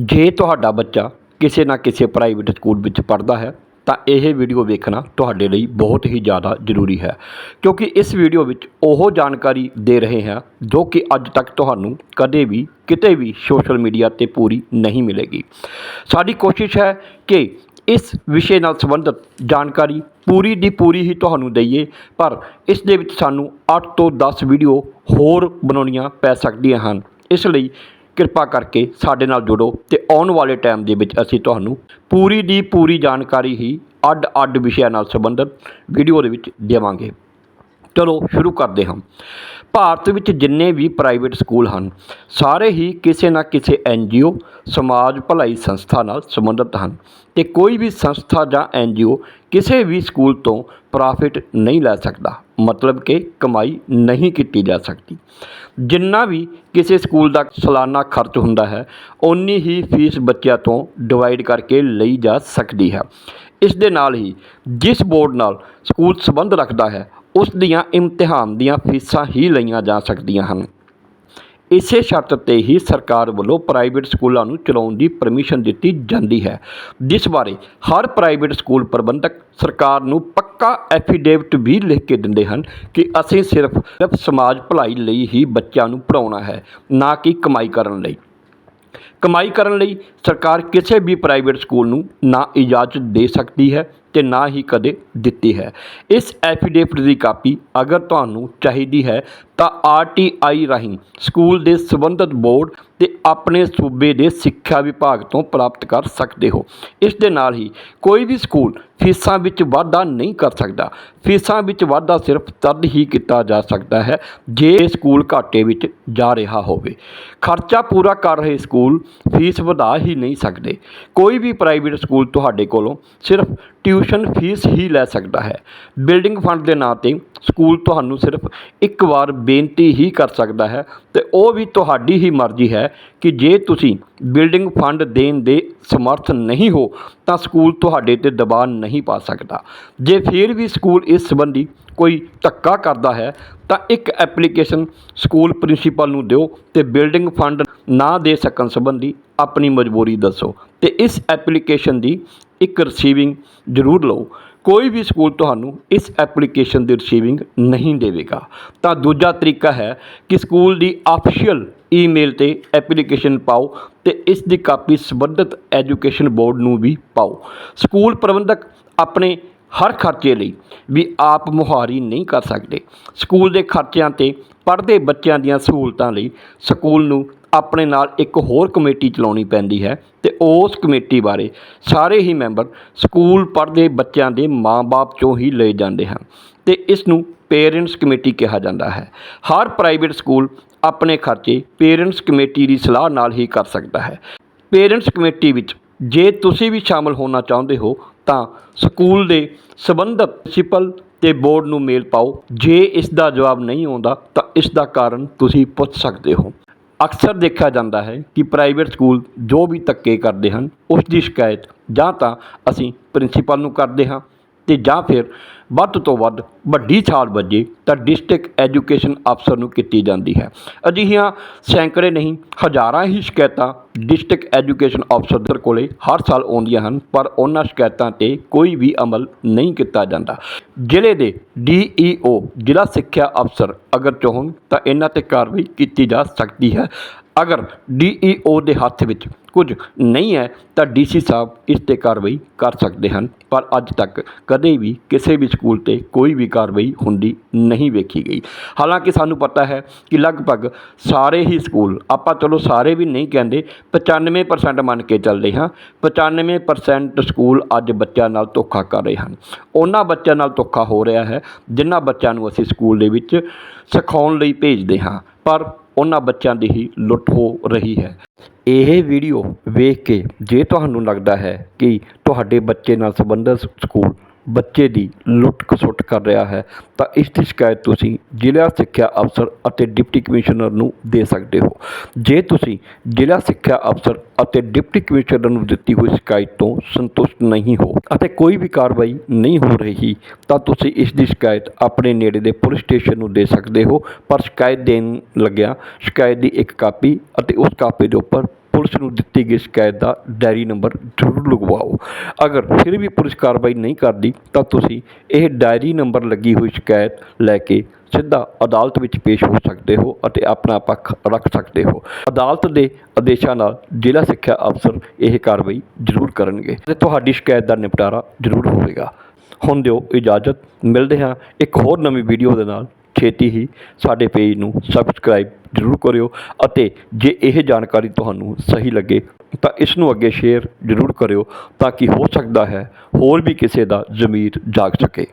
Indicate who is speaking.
Speaker 1: ਜੇ ਤੁਹਾਡਾ ਬੱਚਾ ਕਿਸੇ ਨਾ ਕਿਸੇ ਪ੍ਰਾਈਵੇਟ ਸਕੂਲ ਵਿੱਚ ਪੜ੍ਹਦਾ ਹੈ, ਤਾਂ ਇਹ ਵੀਡੀਓ ਵੇਖਣਾ ਤੁਹਾਡੇ ਲਈ ਬਹੁਤ ਹੀ ਜ਼ਿਆਦਾ ਜ਼ਰੂਰੀ ਹੈ। ਕਿਉਂਕਿ ਇਸ ਵੀਡੀਓ ਵਿੱਚ ਉਹ ਜਾਣਕਾਰੀ ਦੇ ਰਹੇ ਹਾਂ ਜੋ ਕਿ ਅੱਜ ਤੱਕ ਤੁਹਾਨੂੰ ਕਦੇ ਵੀ, ਕਿਤੇ ਵੀ ਸੋਸ਼ਲ ਮੀਡੀਆ ਤੇ ਪੂਰੀ ਨਹੀਂ ਮਿਲੇਗੀ। ਸਾਡੀ ਕੋਸ਼ਿਸ਼ ਹੈ ਕਿ ਇਸ ਵਿਸ਼ੇ ਨਾਲ ਸੰਬੰਧਿਤ ਜਾਣਕਾਰੀ ਪੂਰੀ ਦੀ ਪੂਰੀ ਹੀ ਤੁਹਾਨੂੰ ਦਈਏ, ਪਰ ਇਸ ਦੇ ਵਿੱਚ ਸਾਨੂੰ 8 ਤੋਂ 10 ਵੀਡੀਓ ਹੋਰ ਬਣਾਉਣੀਆਂ ਪੈ ਸਕਦੀਆਂ ਹਨ। ਇਸ ਲਈ ਕਿਰਪਾ ਕਰਕੇ ਸਾਡੇ ਨਾਲ ਜੁੜੋ ਤੇ ਆਉਣ ਵਾਲੇ ਟਾਈਮ ਦੇ ਵਿੱਚ ਅਸੀਂ ਤੁਹਾਨੂੰ ਪੂਰੀ ਦੀ ਪੂਰੀ ਜਾਣਕਾਰੀ ਹੀ ਅੱਡ-ਅੱਡ ਵਿਸ਼ਿਆਂ ਨਾਲ ਸੰਬੰਧਿਤ ਵੀਡੀਓ ਦੇ ਵਿੱਚ ਦੇਵਾਂਗੇ। ਚਲੋ ਸ਼ੁਰੂ ਕਰਦੇ ਹਾਂ। ਭਾਰਤ ਵਿੱਚ ਜਿੰਨੇ ਵੀ ਪ੍ਰਾਈਵੇਟ ਸਕੂਲ ਹਨ, ਸਾਰੇ ਹੀ ਕਿਸੇ ਨਾ ਕਿਸੇ ਐੱਨ ਜੀ ਓ ਸਮਾਜ ਭਲਾਈ ਸੰਸਥਾ ਨਾਲ ਸੰਬੰਧਿਤ ਹਨ ਤੇ ਕੋਈ ਵੀ ਸੰਸਥਾ ਜਾਂ ਐੱਨ ਜੀ ਓ ਕਿਸੇ ਵੀ ਸਕੂਲ ਤੋਂ ਪ੍ਰੋਫਿਟ ਨਹੀਂ ਲੈ ਸਕਦਾ। ਮਤਲਬ ਕਿ ਕਮਾਈ ਨਹੀਂ ਕੀਤੀ ਜਾ ਸਕਦੀ। ਜਿੰਨਾ ਵੀ ਕਿਸੇ ਸਕੂਲ ਦਾ ਸਾਲਾਨਾ ਖਰਚ ਹੁੰਦਾ ਹੈ, ਓਨੀ ਹੀ ਫੀਸ ਬੱਚਿਆਂ ਤੋਂ ਡਿਵਾਈਡ ਕਰਕੇ ਲਈ ਜਾ ਸਕਦੀ ਹੈ। ਇਸ ਦੇ ਨਾਲ ਹੀ ਜਿਸ ਬੋਰਡ ਨਾਲ ਸਕੂਲ ਸੰਬੰਧ ਰੱਖਦਾ ਹੈ ਉਸ ਦੀਆਂ ਇਮਤਿਹਾਨ ਦੀਆਂ ਫੀਸਾਂ ਹੀ ਲਈਆਂ ਜਾ ਸਕਦੀਆਂ ਹਨ। ਇਸੇ ਸ਼ਰਤ ਤੇ ਹੀ ਸਰਕਾਰ ਵੱਲੋਂ ਪ੍ਰਾਈਵੇਟ ਸਕੂਲਾਂ ਨੂੰ ਚਲਾਉਣ ਦੀ ਪਰਮਿਸ਼ਨ ਦਿੱਤੀ ਜਾਂਦੀ ਹੈ। ਜਿਸ ਬਾਰੇ ਹਰ ਪ੍ਰਾਈਵੇਟ ਸਕੂਲ ਪ੍ਰਬੰਧਕ ਸਰਕਾਰ ਨੂੰ ਪੱਕਾ ਐਫੀਡੇਵਿਟ ਵੀ ਲਿਖ ਕੇ ਦਿੰਦੇ ਹਨ ਕਿ ਅਸੀਂ ਸਿਰਫ ਸਿਰਫ ਸਮਾਜ ਭਲਾਈ ਲਈ ਹੀ ਬੱਚਿਆਂ ਨੂੰ ਪੜਾਉਣਾ ਹੈ, ਨਾ ਕਿ ਕਮਾਈ ਕਰਨ ਲਈ। ਕਮਾਈ ਕਰਨ ਲਈ ਸਰਕਾਰ ਕਿਸੇ ਵੀ ਪ੍ਰਾਈਵੇਟ ਸਕੂਲ ਨੂੰ ਨਾ ਇਜਾਜ਼ਤ ਦੇ ਸਕਦੀ ਹੈ ਅਤੇ ਨਾ ਹੀ ਕਦੇ ਦਿੱਤੀ ਹੈ। ਇਸ ਐਫੀਡੇਵਿਟ ਦੀ ਕਾਪੀ ਅਗਰ ਤੁਹਾਨੂੰ ਚਾਹੀਦੀ ਹੈ ਤਾਂ ਆਰ ਟੀ ਆਈ ਰਾਹੀਂ ਸਕੂਲ ਦੇ ਸੰਬੰਧਿਤ ਬੋਰਡ ਅਤੇ ਆਪਣੇ ਸੂਬੇ ਦੇ ਸਿੱਖਿਆ ਵਿਭਾਗ ਤੋਂ ਪ੍ਰਾਪਤ ਕਰ ਸਕਦੇ ਹੋ। ਇਸ ਦੇ ਨਾਲ ਹੀ ਕੋਈ ਵੀ ਸਕੂਲ ਫੀਸਾਂ ਵਿੱਚ ਵਾਧਾ ਨਹੀਂ ਕਰ ਸਕਦਾ। ਫੀਸਾਂ ਵਿੱਚ ਵਾਧਾ ਸਿਰਫ ਤਦ ਹੀ ਕੀਤਾ ਜਾ ਸਕਦਾ ਹੈ ਜੇ ਸਕੂਲ ਘਾਟੇ ਵਿੱਚ ਜਾ ਰਿਹਾ ਹੋਵੇ। ਖਰਚਾ ਪੂਰਾ ਕਰ ਰਹੇ ਸਕੂਲ ਫੀਸ ਵਧਾ ਹੀ ਨਹੀਂ ਸਕਦੇ। ਕੋਈ ਵੀ ਪ੍ਰਾਈਵੇਟ ਸਕੂਲ ਤੁਹਾਡੇ ਕੋਲੋਂ ਸਿਰਫ ਟਿਊਸ਼ਨ ਫੀਸ ਹੀ ਲੈ ਸਕਦਾ ਹੈ। ਬਿਲਡਿੰਗ ਫੰਡ ਦੇ ਨਾਂ ਤੇ ਸਕੂਲ ਤੁਹਾਨੂੰ ਸਿਰਫ ਇੱਕ ਵਾਰ ਬੇਨਤੀ ਹੀ ਕਰ ਸਕਦਾ ਹੈ ਤੇ ਉਹ ਵੀ ਤੁਹਾਡੀ ਹੀ ਮਰਜ਼ੀ ਹੈ ਕਿ ਜੇ ਤੁਸੀਂ ਬਿਲਡਿੰਗ ਫੰਡ ਦੇਣ ਦੇ ਸਮਰਥ ਨਹੀਂ ਹੋ ਤਾਂ ਸਕੂਲ ਤੁਹਾਡੇ ਤੇ ਦਬਾਅ ਨਹੀਂ ਪਾ ਸਕਦਾ। ਜੇ ਫਿਰ ਵੀ ਸਕੂਲ ਇਸ ਸੰਬੰਧੀ ਕੋਈ ਧੱਕਾ ਕਰਦਾ ਹੈ, ਤਾਂ ਇੱਕ ਐਪਲੀਕੇਸ਼ਨ ਸਕੂਲ ਪ੍ਰਿੰਸੀਪਲ ਨੂੰ ਦਿਓ ਤੇ ਬਿਲਡਿੰਗ ਫੰਡ ਨਾ ਦੇ ਸਕਣ ਸੰਬੰਧੀ ਆਪਣੀ ਮਜਬੂਰੀ ਦੱਸੋ। ਤੇ ਇਸ ਐਪਲੀਕੇਸ਼ਨ ਦੀ ਇੱਕ ਰਿਸੀਵਿੰਗ ਜ਼ਰੂਰ ਲਓ। ਕੋਈ ਵੀ ਸਕੂਲ ਤੁਹਾਨੂੰ ਇਸ ਐਪਲੀਕੇਸ਼ਨ ਦੀ ਰਿਸੀਵਿੰਗ ਨਹੀਂ ਦੇਵੇਗਾ। ਤਾਂ ਦੂਜਾ ਤਰੀਕਾ ਹੈ ਕਿ ਸਕੂਲ ਦੀ ਆਫੀਸ਼ੀਅਲ ਈਮੇਲ ਤੇ ਐਪਲੀਕੇਸ਼ਨ ਪਾਓ ਤੇ ਇਸ ਦੀ ਕਾਪੀ ਸੰਬੰਧਿਤ ਐਜੂਕੇਸ਼ਨ ਬੋਰਡ ਨੂੰ ਵੀ ਪਾਓ। ਸਕੂਲ ਪ੍ਰਬੰਧਕ ਆਪਣੇ ਹਰ ਖਰਚੇ ਲਈ ਵੀ ਆਪ ਮੁਹਾਰੀ ਨਹੀਂ ਕਰ ਸਕਦੇ। ਸਕੂਲ ਦੇ ਖਰਚਿਆਂ ਤੇ ਪੜ੍ਹਦੇ ਬੱਚਿਆਂ ਦੀਆਂ ਸਹੂਲਤਾਂ ਲਈ ਸਕੂਲ ਨੂੰ ਆਪਣੇ ਨਾਲ ਇੱਕ ਹੋਰ ਕਮੇਟੀ ਚਲਾਉਣੀ ਪੈਂਦੀ ਹੈ ਤੇ ਉਸ ਕਮੇਟੀ ਬਾਰੇ ਸਾਰੇ ਹੀ ਮੈਂਬਰ ਸਕੂਲ ਪੜ੍ਹਦੇ ਬੱਚਿਆਂ ਦੇ ਮਾਂ-ਬਾਪ ਚੋਂ ਹੀ ਲਏ ਜਾਂਦੇ ਹਨ ਤੇ ਇਸ ਨੂੰ ਪੇਰੈਂਟਸ ਕਮੇਟੀ ਕਿਹਾ ਜਾਂਦਾ ਹੈ। ਹਰ ਪ੍ਰਾਈਵੇਟ ਸਕੂਲ ਆਪਣੇ ਖਰਚੇ ਪੇਰੈਂਟਸ ਕਮੇਟੀ ਦੀ ਸਲਾਹ ਨਾਲ ਹੀ ਕਰ ਸਕਦਾ ਹੈ। ਪੇਰੈਂਟਸ ਕਮੇਟੀ ਵਿੱਚ ਜੇ ਤੁਸੀਂ ਵੀ ਸ਼ਾਮਲ ਹੋਣਾ ਚਾਹੁੰਦੇ ਹੋ ਤਾਂ ਸਕੂਲ ਦੇ ਸਬੰਧਤ ਪ੍ਰਿੰਸੀਪਲ ਤੇ ਬੋਰਡ ਨੂੰ ਮੇਲ ਪਾਓ। ਜੇ ਇਸ ਦਾ ਜਵਾਬ ਨਹੀਂ ਆਉਂਦਾ, ਤਾਂ ਇਸ ਦਾ ਕਾਰਨ ਤੁਸੀਂ ਪੁੱਛ ਸਕਦੇ ਹੋ। ਅਕਸਰ ਦੇਖਿਆ ਜਾਂਦਾ ਹੈ ਕਿ ਪ੍ਰਾਈਵੇਟ ਸਕੂਲ ਜੋ ਵੀ ਧੱਕੇ ਕਰਦੇ ਹਨ, ਉਸ ਦੀ ਸ਼ਿਕਾਇਤ ਜਾਂ ਤਾਂ ਅਸੀਂ ਪ੍ਰਿੰਸੀਪਲ ਨੂੰ ਕਰਦੇ ਹਾਂ ਤੇ ਜਾਂ ਫਿਰ ਵੱਧ ਤੋਂ ਵੱਧ ਵੱਡੀ ਛਾਲ ਵੱਜੇ ਤਾਂ ਡਿਸਟ੍ਰਿਕਟ ਐਜੂਕੇਸ਼ਨ ਅਫਸਰ ਨੂੰ ਕੀਤੀ ਜਾਂਦੀ ਹੈ। ਅਜਿਹੀਆਂ ਸੈਂਕੜੇ ਨਹੀਂ, ਹਜ਼ਾਰਾਂ ਹੀ ਸ਼ਿਕਾਇਤਾਂ ਡਿਸਟ੍ਰਿਕਟ ਐਜੂਕੇਸ਼ਨ ਅਫਸਰ ਕੋਲੇ ਹਰ ਸਾਲ ਆਉਂਦੀਆਂ ਹਨ, ਪਰ ਉਹਨਾਂ ਸ਼ਿਕਾਇਤਾਂ ਤੇ ਕੋਈ ਵੀ ਅਮਲ ਨਹੀਂ ਕੀਤਾ ਜਾਂਦਾ। ਜ਼ਿਲ੍ਹੇ ਦੇ ਡੀਈਓ ਜ਼ਿਲ੍ਹਾ ਸਿੱਖਿਆ ਅਫਸਰ ਅਗਰ ਚਾਹੁਣ ਤਾਂ ਇਹਨਾਂ ਤੇ ਕਾਰਵਾਈ ਕੀਤੀ ਜਾ ਸਕਦੀ ਹੈ। ਅਗਰ ਡੀਈਓ ਦੇ ਹੱਥ ਵਿੱਚ ਕੁਝ ਨਹੀਂ ਹੈ ਤਾਂ ਡੀਸੀ ਸਾਹਿਬ ਇਸ ਤੇ ਕਾਰਵਾਈ ਕਰ ਸਕਦੇ ਹਨ, ਪਰ ਅੱਜ ਤੱਕ ਕਦੇ ਵੀ ਕਿਸੇ ਵੀ ਸਕੂਲ ਤੇ ਕੋਈ ਵੀ ਕਾਰਵਾਈ ਹੁੰਦੀ ਨਹੀਂ ਵੇਖੀ ਗਈ। ਹਾਲਾਂਕਿ ਸਾਨੂੰ ਪਤਾ ਹੈ ਕਿ ਲਗਭਗ ਸਾਰੇ ਹੀ ਸਕੂਲ, ਆਪਾਂ ਚਲੋ ਸਾਰੇ ਵੀ ਨਹੀਂ ਕਹਿੰਦੇ 95% ਮੰਨ ਕੇ ਚੱਲਦੇ ਹਾਂ 95% ਸਕੂਲ ਅੱਜ ਬੱਚਿਆਂ ਨਾਲ ਧੋਖਾ ਕਰ ਰਹੇ ਹਨ। ਉਹਨਾਂ ਬੱਚਿਆਂ ਨਾਲ ਧੋਖਾ ਹੋ ਰਿਹਾ ਹੈ, ਜਿਨ੍ਹਾਂ ਬੱਚਿਆਂ ਨੂੰ ਅਸੀਂ ਸਕੂਲ ਦੇ ਵਿੱਚ ਸਿਖਾਉਣ ਲਈ ਭੇਜਦੇ ਹਾਂ, ਪਰ ਉਹਨਾਂ ਬੱਚਿਆਂ ਦੀ ਹੀ ਲੁੱਟ ਹੋ ਰਹੀ ਹੈ। ਇਹ ਵੀਡੀਓ ਵੇਖ ਕੇ ਜੇ ਤੁਹਾਨੂੰ ਲੱਗਦਾ ਹੈ ਕਿ ਤੁਹਾਡੇ ਬੱਚੇ ਨਾਲ ਸੰਬੰਧਿਤ ਸਕੂਲ ਬੱਚੇ ਦੀ ਲੁੱਟ ਖਸੁੱਟ ਕਰ ਰਿਹਾ ਹੈ, ਤਾਂ ਇਸ ਦੀ ਸ਼ਿਕਾਇਤ ਤੁਸੀਂ ਜ਼ਿਲ੍ਹਾ ਸਿੱਖਿਆ ਅਫਸਰ ਅਤੇ ਡਿਪਟੀ ਕਮਿਸ਼ਨਰ ਨੂੰ ਦੇ ਸਕਦੇ ਹੋ। ਜੇ ਤੁਸੀਂ ਜ਼ਿਲ੍ਹਾ ਸਿੱਖਿਆ ਅਫਸਰ ਅਤੇ ਡਿਪਟੀ ਕਮਿਸ਼ਨਰ ਨੂੰ ਦਿੱਤੀ ਹੋਈ ਸ਼ਿਕਾਇਤ ਤੋਂ ਸੰਤੁਸ਼ਟ ਨਹੀਂ ਹੋ ਅਤੇ ਕੋਈ ਵੀ ਕਾਰਵਾਈ ਨਹੀਂ ਹੋ ਰਹੀ, ਤਾਂ ਤੁਸੀਂ ਇਸ ਦੀ ਸ਼ਿਕਾਇਤ ਆਪਣੇ ਨੇੜੇ ਦੇ ਪੁਲਿਸ ਸਟੇਸ਼ਨ ਨੂੰ ਦੇ ਸਕਦੇ ਹੋ। ਪਰ ਸ਼ਿਕਾਇਤ ਦੇਣ ਲੱਗਿਆ ਸ਼ਿਕਾਇਤ ਦੀ ਇੱਕ ਕਾਪੀ ਅਤੇ ਉਸ ਕਾਪੀ ਦੇ ਉੱਪਰ ਪੁਲਿਸ ਨੂੰ ਦਿੱਤੀ ਗਈ ਸ਼ਿਕਾਇਤ ਦਾ ਡਾਇਰੀ ਨੰਬਰ ਜ਼ਰੂਰ ਲਗਵਾਓ। ਅਗਰ ਫਿਰ ਵੀ ਪੁਲਿਸ ਕਾਰਵਾਈ ਨਹੀਂ ਕਰਦੀ, ਤਾਂ ਤੁਸੀਂ ਇਹ ਡਾਇਰੀ ਨੰਬਰ ਲੱਗੀ ਹੋਈ ਸ਼ਿਕਾਇਤ ਲੈ ਕੇ ਸਿੱਧਾ ਅਦਾਲਤ ਵਿੱਚ ਪੇਸ਼ ਹੋ ਸਕਦੇ ਹੋ ਅਤੇ ਆਪਣਾ ਪੱਖ ਰੱਖ ਸਕਦੇ ਹੋ। ਅਦਾਲਤ ਦੇ ਆਦੇਸ਼ਾਂ ਨਾਲ ਜ਼ਿਲ੍ਹਾ ਸਿੱਖਿਆ ਅਫਸਰ ਇਹ ਕਾਰਵਾਈ ਜ਼ਰੂਰ ਕਰਨਗੇ ਤੇ ਤੁਹਾਡੀ ਸ਼ਿਕਾਇਤ ਦਾ ਨਿਪਟਾਰਾ ਜ਼ਰੂਰ ਹੋਵੇਗਾ। ਹੁਣ ਦਿਓ ਇਜਾਜ਼ਤ। ਮਿਲਦੇ ਹਾਂ ਇੱਕ ਹੋਰ ਨਵੀਂ ਵੀਡੀਓ ਦੇ ਨਾਲ। ਛੇਤੀ ਹੀ ਸਾਡੇ ਪੇਜ ਨੂੰ ਸਬਸਕ੍ਰਾਈਬ ਜ਼ਰੂਰ ਕਰਿਓ ਅਤੇ ਜੇ ਇਹ ਜਾਣਕਾਰੀ ਤੁਹਾਨੂੰ ਸਹੀ ਲੱਗੇ ਤਾਂ ਇਸ ਨੂੰ ਅੱਗੇ ਸ਼ੇਅਰ ਜ਼ਰੂਰ ਕਰਿਓ ਤਾਂ ਕਿ ਹੋ ਸਕਦਾ ਹੈ ਹੋਰ ਵੀ ਕਿਸੇ ਦਾ ਜ਼ਮੀਰ ਜਾਗ ਸਕੇ।